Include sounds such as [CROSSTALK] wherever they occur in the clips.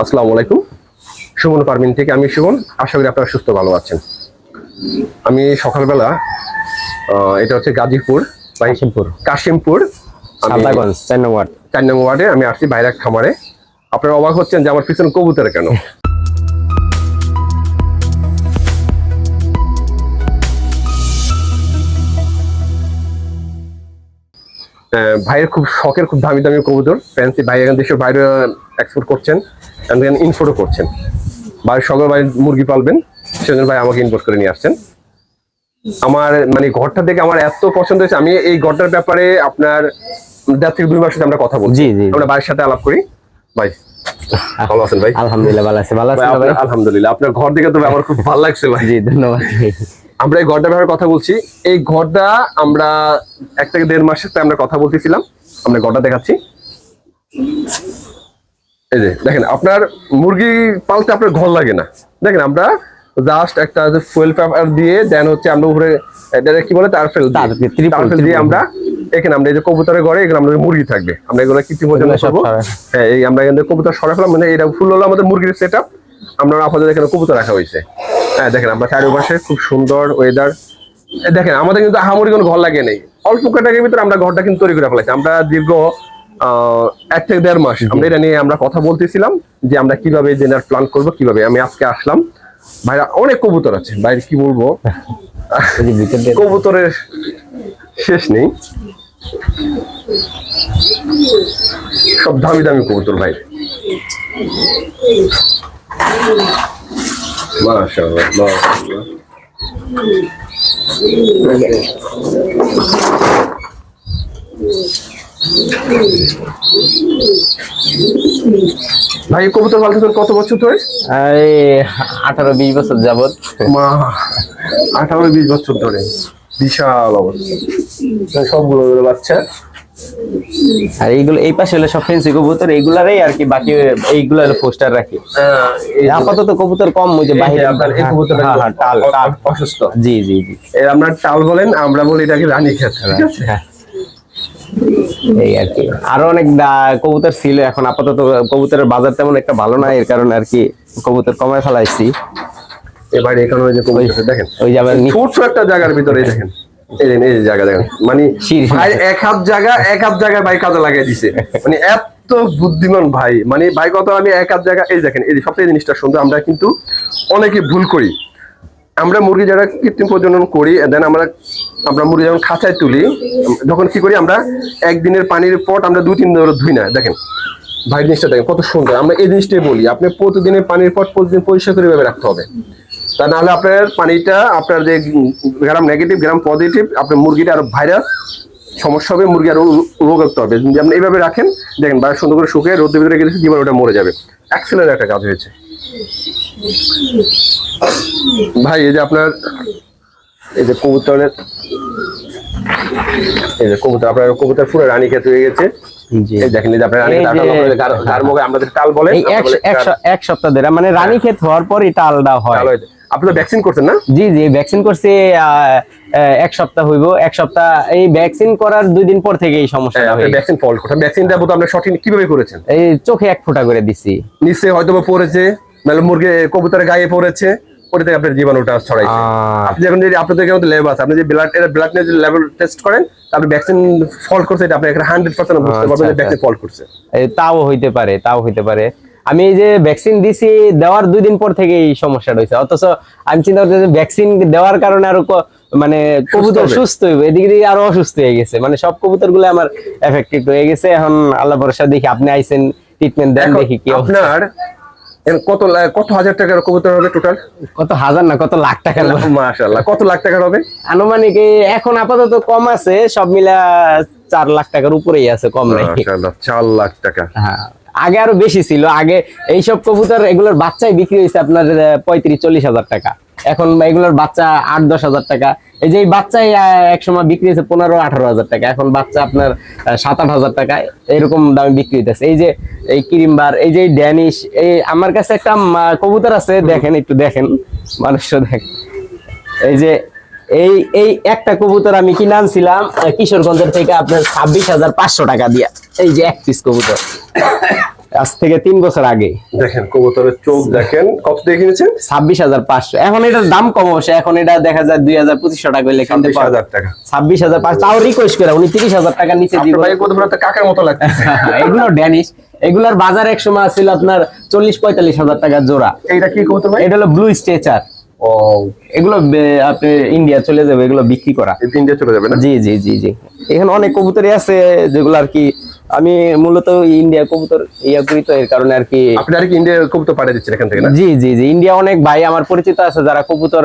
আসসালামু আলাইকুম। সুমন পারমিন থেকে আমি সুমন। আশা করি আপনারা সুস্থ ভালো আছেন। আমি সকালবেলা আহ, এটা হচ্ছে গাজীপুর কাশিমপুর। কাশিমপুর। চার নম্বর ওয়ার্ড। চার নম্বর ওয়ার্ডে আমি আসছি বাইরের খামারে। আপনারা অবাক হচ্ছেন যে আমার পিছনে কবুতর কেন? [LAUGHS] ভাইয়ের খুব শখের খুব দামি দামি কবুতর। ফ্যান্সি ভাই এখান দেশের বাইরে এক্সপোর্ট করছেন ইনপোর্টও করছেন। বাড়ির সকল বাড়ির মুরগি পালবেন সেজন্য ভাই আমাকে ইনপোর্ট করে নিয়ে আসছেন। আমার মানে ঘরটা দেখে আমার এত পছন্দ হয়েছে আমি এই ঘরটার ব্যাপারে আপনার দেড় থেকে দুই সাথে আমরা কথা বলছি। জি, জি, জি। আমরা ভাইয়ের সাথে আলাপ করি। ভাই ভালো আছেন ভাই? আলহামদুলিল্লাহ ভালো আছে ভালো ভাই, আছেন ভাই আলহামদুলিল্লাহ আপনার ঘর দেখে তো আমার খুব ভালো লাগছে ভাই। জি ধন্যবাদ। আমরা এই ঘরটার ব্যাপারে কথা বলছি। এই ঘরটা আমরা এক থেকে দেড় মাসের আমরা কথা বলতেছিলাম। আমরা ঘরটা দেখাচ্ছি। এই যে দেখেন আপনার মুরগি পালতে আপনার ঘর লাগে না। দেখেন আমরা জাস্ট একটা ফুয়েল পেপার দিয়ে দেন হচ্ছে আমরা উপরে এটা কি বলে তারফেল তার, তারফেল দিয়ে আমরা এখানে আমরা এই যে কবুতরের ঘরে এখানে আমাদের মুরগি থাকবে। আমরা এগুলো কৃত্রিম করব। হ্যাঁ এই আমরা এখানে কবুতর সরা ফেলাম মানে এটা ফুল হলো আমাদের মুরগির সেট আপ আমরা আপাতত এখানে কবুতর রাখা হয়েছে। হ্যাঁ দেখেন আমরা চারিপাশে খুব সুন্দর ওয়েদার দেখেন আমাদের কিন্তু আহামরি কোনো ঘর লাগে নেই। অল্প কটাকের ভিতরে আমরা ঘরটা কিন্তু তৈরি করে ফেলেছি। আমরা দীর্ঘ এক থেকে দেড় মাস আমরা এটা নিয়ে আমরা কথা বলতেছিলাম যে আমরা কীভাবে ডিনার প্ল্যান করব কীভাবে আমি আজকে আসলাম। ভাইরা অনেক কবুতর আছে। বাইরে কি বলব? [LAUGHS] কবুতরের শেষ নেই। সব দামি দামি কবুতর ভাই। মাশাআল্লাহ মাশাআল্লাহ। ভাই কবুতর পালতেছেন কত বছর ধরে? এই আঠারো বিশ বছর যাবত মা আঠারো বিশ বছর ধরে। বিশাল অবস্থা। সবগুলো বাচ্চা। আর এইগুলো এই পাশে হলো সব ফেন্সি কবুতর এইগুলারই আর কি বাকি এইগুলো হলো পোস্টার রাখি আপাতত কবুতর কম ওই যে বাহিরে আপনার এই কবুতরটা হ্যাঁ, হ্যাঁ, টাল টাল অসুস্থ। জি জি জি। এর আপনার টাল বলেন আমরা বলি এটাকে রানী খেত ঠিক আছে? হ্যাঁ। এই আর কি। আরও অনেক কবুতর ছিল এখন আপাতত কবুতরের বাজার তেমন একটা ভালো না এর কারণে আর কি কবুতর কমায় ফেলাইছি। এবার এখানে ওই যে কবুতর দেখেন? ওই যে আবার ছোট্ট একটা জায়গার ভিতরে দেখেন। এই জায়গা দেখেন। মানে ভাই এক হাত জায়গা এক হাত জায়গায় ভাই কাজে লাগিয়ে দিছে। মানে এত বুদ্ধিমান ভাই। মানে ভাই কত আমি এক হাত জায়গা এই দেখেন এই যে সবচেয়ে জিনিসটা সুন্দর আমরা কিন্তু অনেকে ভুল করি। আমরা মুরগি যারা কৃত্রিম প্রজনন করি দেন আমরা আমরা মুরগি যখন খাঁচায় তুলি যখন কি করি আমরা একদিনের পানির পট আমরা দুই তিন দিন ধরে ধুই না। দেখেন ভাই জিনিসটা দেখেন কত সুন্দর। আমরা এই জিনিসটাই বলি আপনি প্রতিদিনের পানির পট প্রতিদিন পরিষ্কার করে রাখতে হবে। তা নাহলে আপনার পানিটা আপনার যে গ্রাম নেগেটিভ গ্রাম পজিটিভ আপনার মুরগিটা আরও ভাইরাস সমস্যা হবে মুরগি আরও রোগাক্ত হবে। যদি আপনি এইভাবে রাখেন দেখেন বাইরে সুন্দর করে শুকিয়ে রোদের ভিতরে গেলে জীবন ওটা মরে যাবে। অ্যাক্সেলের একটা কাজ হয়েছে। ভাই এই যে আপনার এই যে কবুতরের এই যে কবুতর আপনার কবুতর পুরো রানী খেতে হয়ে গেছে। দেখেন যে আপনার রানী এই খেতে যে- আপনাদের গার- গার মুখে আমাদের টাল বলে এক সপ্তাহ ধরে মানে রানী ক্ষেত হওয়ার পর এটা আলাদা হয় আপনি তো ভ্যাকসিন করছেন না? জি জি ভ্যাকসিন করছি এক সপ্তাহ হইব। এক সপ্তাহ এই ভ্যাকসিন করার দুই দিন পর থেকে এই সমস্যাটা আপনি হয়ে। ভ্যাকসিন ফল্ট করছেন। ভ্যাকসিনটা বোধ আপনি সঠিক কীভাবে করেছেন? এই চোখে এক ফোঁটা করে দিছি। নিচে হয়তো পড়েছে নাহলে মুরগি কবুতরের গায়ে পড়েছে ওটা থেকে আপনার জীবাণুটা ছড়াইছে। আপনি যখন যদি আপনাদের কিন্তু ল্যাব আছে আপনি যে ব্লাড এর ব্লাড নিয়ে যদি লেভেল টেস্ট করেন আপনি ভ্যাকসিন ফল করছে এটা আপনি একটা হান্ড্রেড পার্সেন্ট বুঝতে পারবেন যে আচ্ছা, ভ্যাকসিন ফল্ট করছে। তাও হইতে পারে তাও হইতে পারে। আমি এই যে ভ্যাকসিন দিছি দেওয়ার দুই দিন পর থেকে এই সমস্যাটা হয়েছে অথচ আমি চিন্তা করছি ভ্যাকসিন দেওয়ার কারণে আরও মানে কবুতর সুস্থ হইবে এদিকে দিয়ে আরও অসুস্থ হয়ে গেছে। মানে সব কবুতরগুলো আমার এফেক্টেড হয়ে গেছে। এখন আল্লাহ ভরসা দেখি আপনি আইছেন ট্রিটমেন্ট দেন দেখি কি আপনার কত কত হাজার টাকার কবুতর হবে টোটাল কত হাজার না কত লাখ টাকার মাশাআল্লাহ কত লাখ টাকার হবে? আনুমানিক এখন আপাতত কম আছে সব মিলা চার লাখ টাকার উপরেই আছে কম নাই। চার লাখ টাকা। হ্যাঁ। আগে আরও বেশি ছিল। আগে এইসব কবুতর এগুলোর বাচ্চাই বিক্রি হয়েছে আপনার পঁয়ত্রিশ, চল্লিশ হাজার টাকা। এখন এগুলোর বাচ্চা আট, দশ হাজার টাকা। এই যে বাচ্চাই এক সময় বিক্রি হয়েছে পনেরো, আঠারো হাজার টাকা। এখন বাচ্চা আপনার সাত, আট হাজার টাকা। এরকম দামে বিক্রি হইতেছে। এই যে এই ক্রিমবার, এই যে ড্যানিশ, এই আমার কাছে একটা কবুতর আছে। দেখেন, একটু দেখেন। মানুষ দেখেন এই যে এই এই একটা কবুতর আমি কিনে আনছিলাম কিশোরগঞ্জের থেকে আপনার ছাব্বিশ হাজার পাঁচশো টাকা দিয়া। এই যে এক পিস কবুতর। আজ থেকে তিন বছর আগে। দেখেন কবুতরের চোখ দেখেন কত দিয়ে কিনেছেন? ছাব্বিশ হাজার পাঁচশো। এখন এটার দাম কম অবশ্যই এখন এটা দেখা যায় দুই হাজার পঁচিশশো টাকা হইলে কিনতে ছাব্বিশ হাজার টাকা। ছাব্বিশ হাজার পাঁচশো তাও রিকোয়েস্ট করে উনি তিরিশ হাজার টাকা নিচে দিব। কাকার মতো লাগছে? [LAUGHS] এগুলো ড্যানিশ এগুলার বাজার এক সময় ছিল আপনার চল্লিশ পঁয়তাল্লিশ হাজার টাকা জোড়া। এইটা কি কবুতর ভাই? এটা হলো ব্লু স্ট্রেচার ও। এগুলো আপনি ইন্ডিয়া চলে যাবে এগুলো বিক্রি করা। তিনটে চলে যাবে না? জি জি জি জি। এখানে অনেক কবুতরই আছে যেগুলো আর কি আমি মূলত ইন্ডিয়া কবুতর ইয়া করি তো এর কারণে আর কি আপনি আর কি ইন্ডিয়া কবুতর পাঠিয়ে দিচ্ছেন এখান থেকে জি জি জি। ইন্ডিয়া অনেক ভাই আমার পরিচিত আছে যারা কবুতর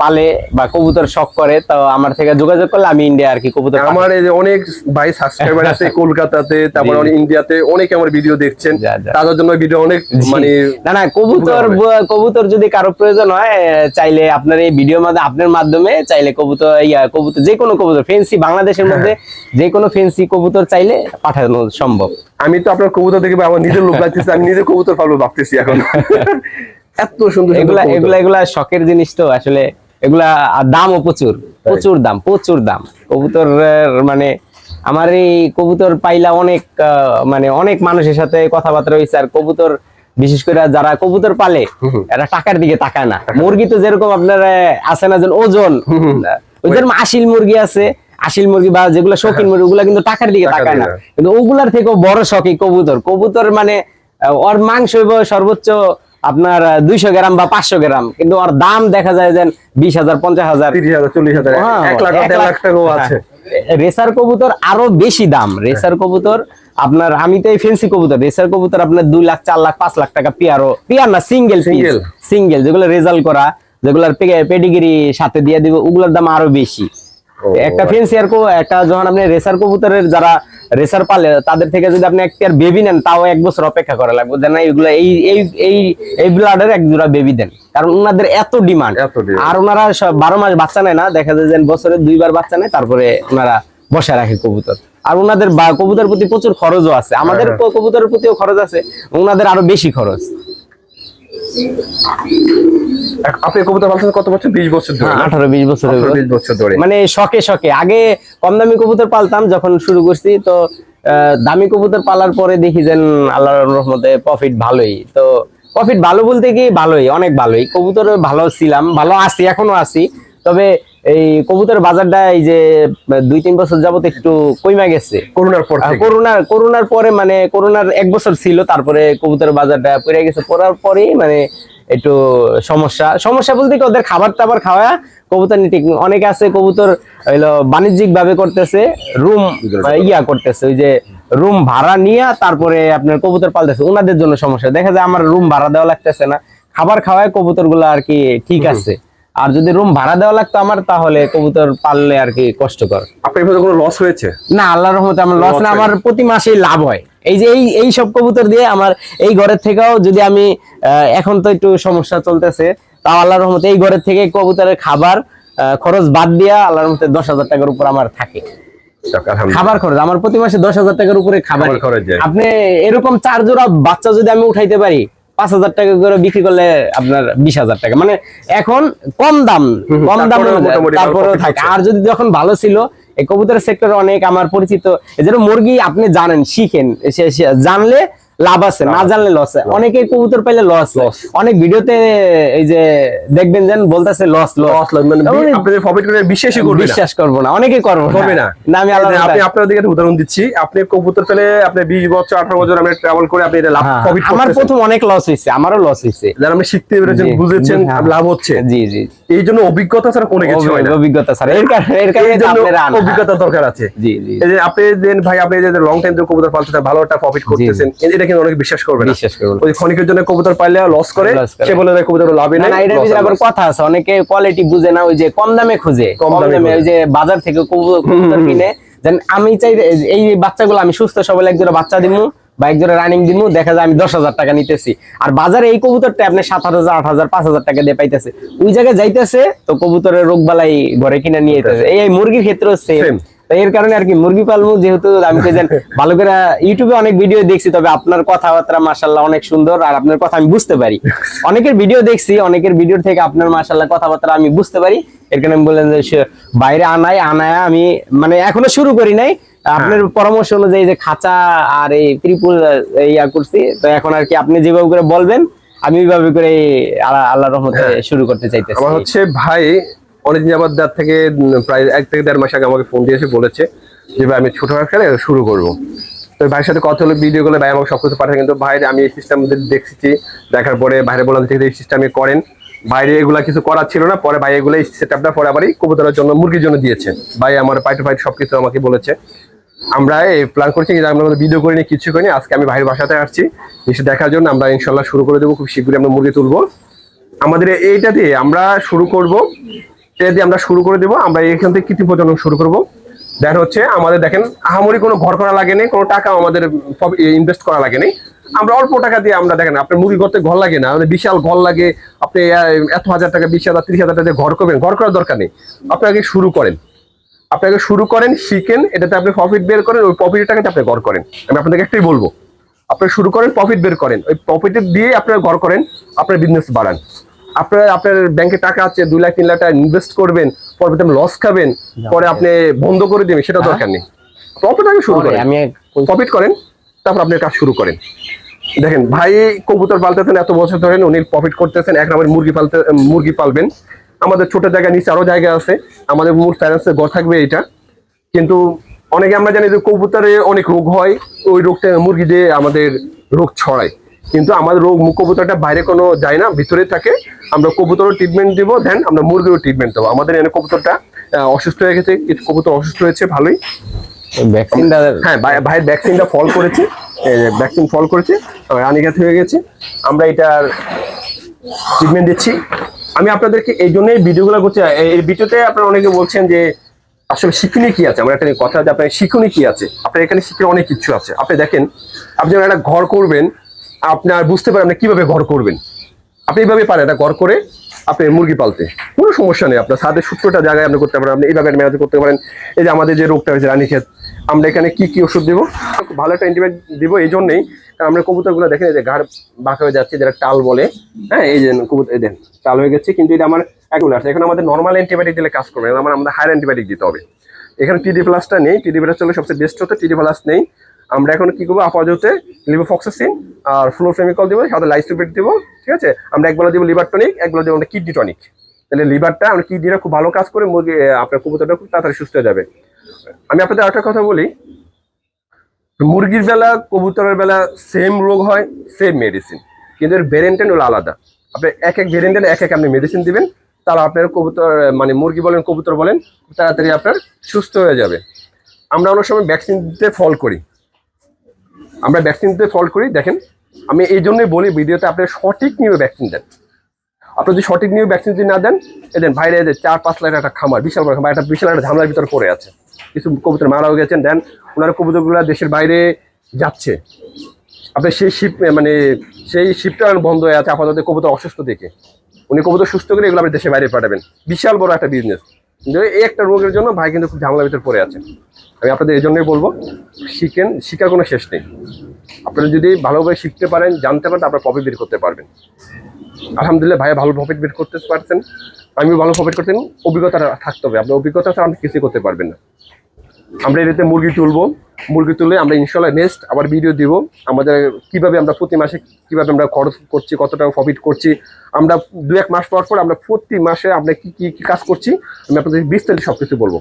পালে বা কবুতর শখ করে তো আমার থেকে যোগাযোগ করলে আমি ইন্ডিয়া আর কি কবুতর আমার এই যে অনেক ভাই সাবস্ক্রাইবার আছে [LAUGHS] কলকাতাতে তারপর অনেক ইন্ডিয়াতে অনেক আমার ভিডিও দেখছেন। তাদের জন্য ভিডিও অনেক মানে না না কবুতর কবুতর যদি কারও প্রয়োজন হয় চাইলে আপনার এই ভিডিওর মাধ্যমে আপনার মাধ্যমে চাইলে কবুতর ইয়া কবুতর যে কোনো কবুতর ফেন্সি বাংলাদেশের মধ্যে যে কোনো ফেন্সি কবুতর চাইলে পাঠানো সম্ভব। আমি তো আপনার কবুতর দেখে আমার নিজের লোক লাগতেছে আমি নিজে কবুতর পালবো ভাবতেছি এখন। এত সুন্দর এগুলা এগুলা এগুলা শখের জিনিস তো আসলে এগুলা দামও প্রচুর প্রচুর দাম প্রচুর দাম। কবুতরের মানে আমার এই কবুতর পাইলা অনেক মানে অনেক মানুষের সাথে কথাবার্তা হয়েছে আর কবুতর বিশেষ করে যারা কবুতর পালে এরা টাকার দিকে তাকায় না। মুরগি তো যেরকম আপনার আছে না যে ওজন ওই যেরকম আশিল মুরগি আছে আশিল মুরগি বা যেগুলো শৌখিন মুরগি ওগুলা কিন্তু টাকার দিকে টাকার তাকায় না। কিন্তু ওগুলার থেকেও বড় শখই কবুতর। কবুতর মানে ওর মাংস হইব সর্বোচ্চ আপনার দুইশো গ্রাম বা পাঁচশো গ্রাম। কিন্তু ওর দাম দেখা যায় যে বিশ হাজার পঞ্চাশ হাজার। তিরিশ হাজার চল্লিশ হাজার হ্যাঁ, এক লাখ লাখ টাকাও হ্যাঁ। আছে রেসার কবুতর আরও বেশি দাম। রেসার কবুতর আপনার আমি তো এই ফেন্সি কবুতর। রেসার কবুতর আপনার দুই লাখ চার লাখ পাঁচ লাখ টাকা পিয়ারও। পিয়ার না সিঙ্গেল সিঙ্গেল? যেগুলো রেজাল্ট করা যেগুলোর পেডিগিরি সাথে দিয়ে দিব ওগুলোর দাম আরও বেশি। একটা ফেন্সিয়ার কো একটা যখন আপনি রেসার কবুতরের যারা রেসার পালে তাদের থেকে যদি আপনি একটা বেবি নেন তাও এক বছর অপেক্ষা করা লাগবে। যে না? এগুলো এই এই এই এই ব্লাডের এক জোড়া বেবি দেন। কারণ ওনাদের এত ডিমান্ড এত আর ওনারা সব বারো মাস বাচ্চা নেয় না দেখা যায় যে বছরে দুইবার বাচ্চা নেয় তারপরে ওনারা বসে রাখে কবুতর। আর ওনাদের বা- কবুতর প্রতি প্রচুর খরচও আছে। আমাদের হ্যাঁ। ক- কবুতরের প্রতিও খরচ আছে। ওনাদের আরও বেশি খরচ। এক- আপনি কবুতর পালছেন কত বছর? বিশ বছর ধরে না? আঠারো বিশ বছর হলো। বিশ বছর ধরে। মানে শখে শখে। আগে কম দামি কবুতর পালতাম যখন শুরু করছি তো আহ, দামি কবুতর পালার পরে দেখি যে আল্লাহর রহমতে প্রফিট ভালোই। তো প্রফিট ভালো বলতে কি ভালোই অনেক ভালোই। কবুতর ভালো ছিলাম ভালো আছি এখনও আছি। তবে এই কবুতর বাজারটা এই যে দুই তিন বছর যাবত একটু কইমা গেছে। করোনার পর করোনার করোনার পরে মানে করোনার এক বছর ছিল তারপরে কবুতর বাজারটা পড়ে গেছে। পড়ার পরেই মানে একটু সমস্যা। সমস্যা বলতে কি ওদের খাবার টাবার খাওয়া কবুতর নিয়ে ঠিক অনেকে আছে কবুতর হইল বাণিজ্যিক ভাবে করতেছে রুম ইয়া করতেছে ওই যে রুম ভাড়া নিয়ে তারপরে আপনার কবুতর পালতেছে। ওনাদের জন্য সমস্যা। দেখা যায় আমার রুম ভাড়া দেওয়া লাগতেছে না। খাবার খাওয়ায় কবুতরগুলো আর কি ঠিক আছে। আর যদি রুম ভাড়া দেওয়া লাগতো আমার তাহলে কবুতর পাললে আর কি কষ্টকর। আপনার কোনো লস হয়েছে? না আল্লাহর রহমতে আমার লস না আমার প্রতি মাসেই লাভ হয়। এই যে এই এই সব কবুতর দিয়ে আমার এই ঘরের থেকেও যদি আমি এখন তো একটু সমস্যা চলতেছে তাও আল্লাহর রহমতে এই ঘরের থেকে কবুতরের খাবার খরচ বাদ দিয়া আল্লাহর রহমতে দশ হাজার টাকার উপর আমার থাকে। খাবার খরচ আমার প্রতি মাসে দশ হাজার টাকার উপরে খাবার। খরচ আপনি এরকম চার জোড়া বাচ্চা যদি আমি উঠাইতে পারি পাঁচ হাজার টাকা করে বিক্রি করলে আপনার বিশ হাজার টাকা। মানে এখন কম দাম কম দাম তারপরেও profit থাকে। আর যদি যখন ভালো ছিল এই কবুতরের সেক্টরে অনেক আমার পরিচিত এদের মুরগি আপনি জানেন শিখেন জানলে লাভ আছে না জানলে লস অনেকে কবুতর পাইলে লস অনেক ভিডিওতে এই যে দেখবেন যেন বলতেছে লস লস মানে আপনি প্রফিট করে বিশ্বাসই করবে না। বিশ্বাস করব না। অনেকে করব করবে না। না আমি যে আপনি আপনার দিকে একটা উদাহরণ দিচ্ছি। আপনি কবুতর ফেলে আপনি বিশ বছর আঠারো বছর আপনি ট্রাভেল করে আপনি এটা লাভ হ্যাঁ, প্রফিট আমার প্রথম অনেক লস হয়েছে আমারও লস হয়েছে। যারা আপনি শিখতে পেরেছেন বুঝেছেন হ্যাঁ। লাভ হচ্ছে। জি জি। এই জন্য অভিজ্ঞতা ছাড়া কোনো কিছু হয় না। অভিজ্ঞতা স্যার এর কারণে এর কারণে আপনারা। অভিজ্ঞতা দরকার আছে। জি জি। এই যে আপনি দেন ভাই আপনি যে লং টাইম ধরে কবুতর পালতেছেন ভালো একটা প্রফিট করতেছেন এটা কিন্তু অনেক বিশ্বাস করবে না। বিশ্বাস করুন ওই ক্ষণিকের জন্য কবুতর পাইলে লস করে সে বলে কবুতর লাভই না না এটার ভিতরে আবার কথা আছে অনেকে কোয়ালিটি বুঝে না ওই যে কম দামে খুঁজে। কম দামে ওই যে বাজার থেকে কবুতর কিনে দেন আমি চাই এই বাচ্চাগুলো আমি সুস্থ সবল এক জোড়া বাচ্চা দিমু বা এক জোড়া রানিং দিমু দেখা যায় আমি দশ হাজার টাকা নিতেছি। আর বাজারে এই কবুতরটা আপনি সাত হাজার আট হাজার পাঁচ হাজার টাকা দিয়ে পাইতেছে। ওই জায়গায় যাইতেছে তো কবুতরের রোগ বালাই ঘরে কিনে নিয়ে যেতেছে এই এই মুরগির ক্ষেত্রেও সেম Same. তো এর কারণে আর কি মুরগি পালমু যেহেতু আমি তো জান ভালো করে ইউটিউবে অনেক ভিডিও দেখছি তবে আপনার কথাবার্তা মাশাল্লাহ অনেক সুন্দর আর আপনার কথা আমি বুঝতে পারি। অনেকের ভিডিও দেখছি অনেকের ভিডিও থেকে আপনার মাশাল্লাহ কথাবার্তা আমি বুঝতে পারি। এর কারণে আমি বললেন যে বাইরে আনাই আনায় আমি মানে এখনও শুরু করি নাই। আপনার পরামর্শ অনুযায়ী যে খাঁচা আর এই ত্রিপুল ইয়া করছি তো এখন আর কি আপনি যেভাবে করে বলবেন আমি ওইভাবে করে আল্লাহ রহমতে শুরু করতে চাইতেছি। আমার হচ্ছে ভাই অনেকদিন যাবার দাঁত থেকে প্রায় এক থেকে দেড় মাস আগে আমাকে ফোন দিয়ে এসে বলেছে যে, ভাই, আমি ছোট খেলে শুরু করব। তো ভাইয়ের সাথে কথা হলো ভিডিও গুলো ভাই আমাকে সব কিছু পাঠায়, কিন্তু ভাই, আমি এই সিস্টেম দেখছি, দেখার পরে বাইরে বললাম যে, এই সিস্টেমে করেন। বাইরে এগুলা কিছু করার ছিল না, পরে ভাই এগুলো এই সেটআপটা পরে আবারই কবুতরের জন্য, মুরগির জন্য দিয়েছে। ভাই, আমার পাই টু পাইট সবকিছু আমাকে বলেছে। আমরা এই প্ল্যান করছি যে আমরা ভিডিও করিনি, কিছু করিনি। আজকে আমি ভাইয়ের বাসাতে আসছি, এসে দেখার জন্য আমরা ইনশাল্লাহ শুরু করে দেবো, খুব শীঘ্রই আমরা মুরগি তুলবো। আমাদের এইটা দিয়ে আমরা শুরু করব এটা দিয়ে আমরা শুরু করে দেবো। আমরা এখান থেকে কৃত্রিম প্রজনন শুরু করব। দেন হচ্ছে আমাদের দেখেন, আহামরি কোনো ঘর করা লাগেনি কোনো টাকা আমাদের ইনভেস্ট করা লাগে নেই। আমরা অল্প টাকা দিয়ে আমরা দেখেন, আপনার মুরগি করতে ঘর লাগে না বিশাল ঘর লাগে। আপনি এত হাজার টাকা, বিশ হাজার, ত্রিশ হাজার টাকা ঘর করবেন, ঘর করার দরকার নেই। আপনাকে শুরু করেন। আপনাকে শুরু করেন, শিখেন, এটাতে আপনি প্রফিট বের করেন, ওই প্রফিটের টাকাতে আপনি ঘর করেন। আমি আপনাদেরকে একটাই বলব, আপনি শুরু করেন প্রফিট বের করেন। ওই প্রফিট দিয়ে আপনার ঘর করেন, আপনার বিজনেস বাড়ান। আপনার আপনার ব্যাংকে টাকা আছে দুই লাখ তিন লাখ টাকা ইনভেস্ট করবেন পরে আপনি লস খাবেন পরে আপনি বন্ধ করে দিবেন সেটা দরকার নেই। প্রফিট আগে শুরু করেন। আমি প্রফিট করেন তারপর আপনি কাজ শুরু করেন। দেখেন ভাই কবুতর পালতেছেন এত বছর ধরে উনি প্রফিট করতেছেন এক নম্বর মুরগি পালতে মুরগি পালবেন। আমাদের ছোট জায়গা নিচে আরও জায়গা আছে। আমাদের মূল ফাইন্যান্সের ঘর থাকবে এটা। কিন্তু অনেকে আমরা জানি যে কবুতরে অনেক রোগ হয় ওই রোগটা মুরগি দিয়ে আমাদের রোগ ছড়ায়। কিন্তু আমাদের রোগ কবুতরটা বাইরে কোনো যায় না ভিতরে থাকে। আমরা কবুতরও ট্রিটমেন্ট দিব দেন আমরা মুরগিরও ট্রিটমেন্ট দেবো। আমাদের এখানে কবুতরটা অসুস্থ হয়ে গেছে কবুতর অসুস্থ হয়েছে ভালোই। ভ্যাকসিনটা হ্যাঁ ভাই- ভাইয়ের ভ্যাকসিনটা ফল করেছে ভ্যাকসিন ফল করেছে রানিঘাত হয়ে গেছে। আমরা এটার ট্রিটমেন্ট দিচ্ছি। আমি আপনাদেরকে এই জন্যই ভিডিওগুলো করছি এই এই ভিডিওতে আপনারা অনেকে বলছেন যে আসলে শিখনি কি আছে? আমার একটা কথা যে আপনার শিখনি কি আছে? আপনার এখানে শিখে অনেক কিছু আছে। আপনি দেখেন আপনি যখন একটা ঘর করবেন আপনার বুঝতে পারেন আপনি কীভাবে ঘর করবেন। আপনি এইভাবে পারেন, এটা ঘর করে আপনি মুরগি পালতে। কোনো সমস্যা নেই, আপনার সাদের সূত্রটা জায়গায় আপনি করতে পারেন, আপনি এইভাবে ম্যানেজ করতে পারেন। এই যে আমাদের যে রোগটা হয়েছে, রানীক্ষেত, আমরা এখানে কি কি ওষুধ দেবো? ভালো একটা অ্যান্টিবায়োটিক দেবো, এই জন্যই কারণ আমরা কবুতরগুলো দেখেন যে ঘাড় বাঁকা হয়ে যাচ্ছে যেটা টাল বলে হ্যাঁ এই যে কবুতর দেন টাল হয়ে গেছে, কিন্তু এটা আমার এগুলো আছে এখন আমাদের নর্মাল অ্যান্টিবায়োটিক দিলে কাজ করবে আমার, আমাদের হায়ার অ্যান্টিবায়োটিক দিতে হবে। এখানে টিডি প্লাসটা নেই টিডি প্লাস চলে সবচেয়ে বেস্ট হতো টিডি প্লাস নেই। আমরা এখন কি করব? আপাতত লিভোফক্সাসিন আর ফ্লোফেমিকল দিব, সাথে লাইসোপেট দিব, ঠিক আছে? আমরা একবেলা দিব লিভার টনিক একবেলা দিব আমরা কিডনি টনিক তাহলে লিভারটা আমরা কিডনিটা খুব ভালো কাজ করে, মুরগি আপনার কবুতরটা খুব তাড়াতাড়ি সুস্থ হয়ে যাবে। আমি আপনাদের একটা কথা বলি। মুরগির বেলা, কবুতরের বেলা সেম রোগ হয় সেম মেডিসিন কিন্তু এর ভেরিয়েন্টেন হলো আলাদা। আপনি এক এক ভেরিয়েন্টেন এক এক আপনি মেডিসিন দিবেন, তাহলে আপনার কবুতর মানে মুরগি বলেন, কবুতর বলেন তাড়াতাড়ি আপনার সুস্থ হয়ে যাবে। আমরা অনেক সময় ভ্যাকসিন দিতে ফল করি। আমরা ভ্যাকসিন দিতে ফল করি, দেখেন, আমি এই জন্যই বলি ভিডিওতে আপনি সঠিক নিয়ে ভ্যাকসিন দেন। আপনি যদি সঠিক নিয়ে ভ্যাকসিন যদি না দেন এ দেন বাইরে এদের চার পাঁচ লাখ একটা খামার, বিশাল বড় খামার, একটা বিশাল একটা ঝামেলার ভিতরে পড়ে আছে। কিছু কবুতর মারাও গেছেন, দেন ওনারা কবুতরগুলো দেশের বাইরে যাচ্ছে। আপনি সেই শিপ মানে সেই শিপটা বন্ধ হয়ে আছে, আপাতত কবুতর অসুস্থ দেখে। উনি কবুতর সুস্থ করে এগুলো আপনি দেশের বাইরে পাঠাবেন। বিশাল বড় একটা বিজনেস কিন্তু এই একটা রোগের জন্য ভাই কিন্তু খুব ঝামেলার ভিতরে পড়ে আছে। আমি আপনাদের এই জন্যই বলব, শিখেন শিখার কোনো শেষ নেই। আপনারা যদি ভালোভাবে শিখতে পারেন, জানতে পারেন আপনারা প্রফিট বের করতে পারবেন। আলহামদুলিল্লাহ ভাইয়া ভালো প্রফিট বের করতে পারছেন। আমিও ভালো প্রফিট করতেন অভিজ্ঞতা থাকতে হবে। আপনার অভিজ্ঞতা ছাড়া আপনি কিছুই করতে পারবেন না। আমরা এটাতে মুরগি তুলবো। মুরগি তুলে আমরা ইনশাল্লাহ নেক্সট আবার ভিডিও দিব। আমাদের কীভাবে আমরা প্রতি মাসে কীভাবে আমরা খরচ করছি, কত টাকা প্রফিট করছি। আমরা দু এক মাস পর পর আমরা প্রতি মাসে আমরা কি কি, কী কাজ করছি, আমি আপনাদের বিস্তারিত সব কিছু বলব।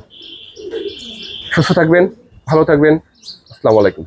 সুস্থ থাকবেন, ভালো থাকবেন। আসসালামু আলাইকুম।